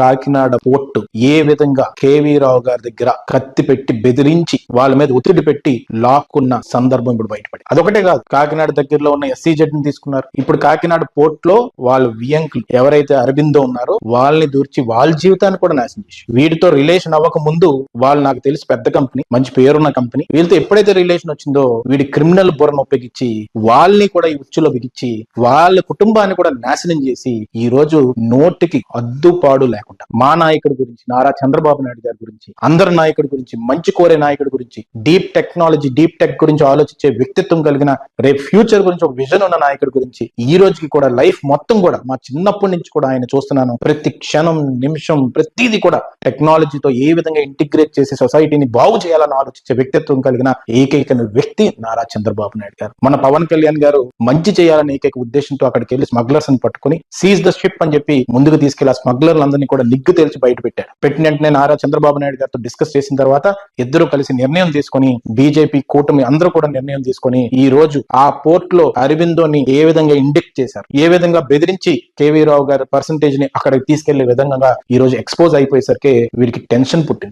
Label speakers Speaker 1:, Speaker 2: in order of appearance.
Speaker 1: Kakinada port ఏ విధంగా KV రావు గారి దగ్గర కత్తి పెట్టి బెదిరించి వాళ్ళ మీద ఒత్తిడి పెట్టి లాక్కున్న సందర్భం ఇప్పుడు బయటపడి అదొకటే కాదు కాకినాడ దగ్గరలో ఉన్న ఎస్సీజెడ్ని తీసుకున్నారు. ఇప్పుడు కాకినాడ పోర్ట్లో వాళ్ళ వియంకులు ఎవరైతే అరబిందో ఉన్నారో వాళ్ళని దూర్చి వాళ్ళ జీవితాన్ని కూడా నాశనం చేసి వీటితో రిలేషన్ అవ్వక ముందు వాళ్ళు నాకు తెలిసి పెద్ద కంపెనీ మంచి పేరున్న కంపెనీ వీళ్ళతో ఎప్పుడైతే రిలేషన్ వచ్చిందో వీడి క్రిమినల్ బుర్రను ఉపయోగించి వాళ్ళని కూడా ఈ ఉచ్చులో బిగించి వాళ్ళ కుటుంబాన్ని కూడా నాశనం చేసి ఈ రోజు నోటికి అద్దుపాడు లేకుండా మా నాయకుడి గురించి నారా చంద్రబాబు నాయుడు గారి గురించి అందరి నాయకుడి గురించి మంచి కోరే నాయకుడి గురించి డీప్ టెక్నాలజీ డీప్ టెక్ గురించి ఆలోచించే వ్యక్తిత్వం కలిగిన రేపు ఫ్యూచర్ గురించి ఒక విజన్ ఉన్న నాయకుడి గురించి ఈ రోజుకి కూడా లైఫ్ మొత్తం కూడా మా చిన్నప్పటి నుంచి కూడా ఆయన చూస్తున్నాను. ప్రతి క్షణం నిమిషం ప్రతిదీ కూడా టెక్నాలజీతో ఏ విధంగా ఇంటిగ్రేట్ చేసి సొసైటీని బాగు చేయాలని ఆలోచించే వ్యక్తిత్వం కలిగిన ఏకైక వ్యక్తి నారా చంద్రబాబు నాయుడు గారు. మన పవన్ కళ్యాణ్ గారు మంచి చేయాలని ఏకైక ఉద్దేశంతో అక్కడికి వెళ్ళి స్మగ్లర్స్ని పట్టుకుని సీజ్ ద షిప్ అని చెప్పి ముందుకు తీసుకెళ్ళి ఆ స్మగ్లర్లందరినీ కూడా నిగ్గు తేల్చి బయట పెట్టాడు. పెట్టిన వెంటనే నారా చంద్రబాబు నాయుడు గారితో డిస్కస్ చేసిన తర్వాత ఇద్దరు కలిసి నిర్ణయం తీసుకొని బీజేపీ కూటమి అందరూ కూడా నిర్ణయం తీసుకొని ఈ రోజు ఆ పోర్ట్లో అరవిందోని ఏ విధంగా ఇండిక్ట్ చేశారు ఏ విధంగా బెదిరించి కేవీ రావు గారి పర్సంటేజ్ని అక్కడికి తీసుకెళ్ళే విధంగా ఈ రోజు ఎక్స్పోజ్ అయిపోయేసరికి వీరికి టెన్షన్ పుట్టింది.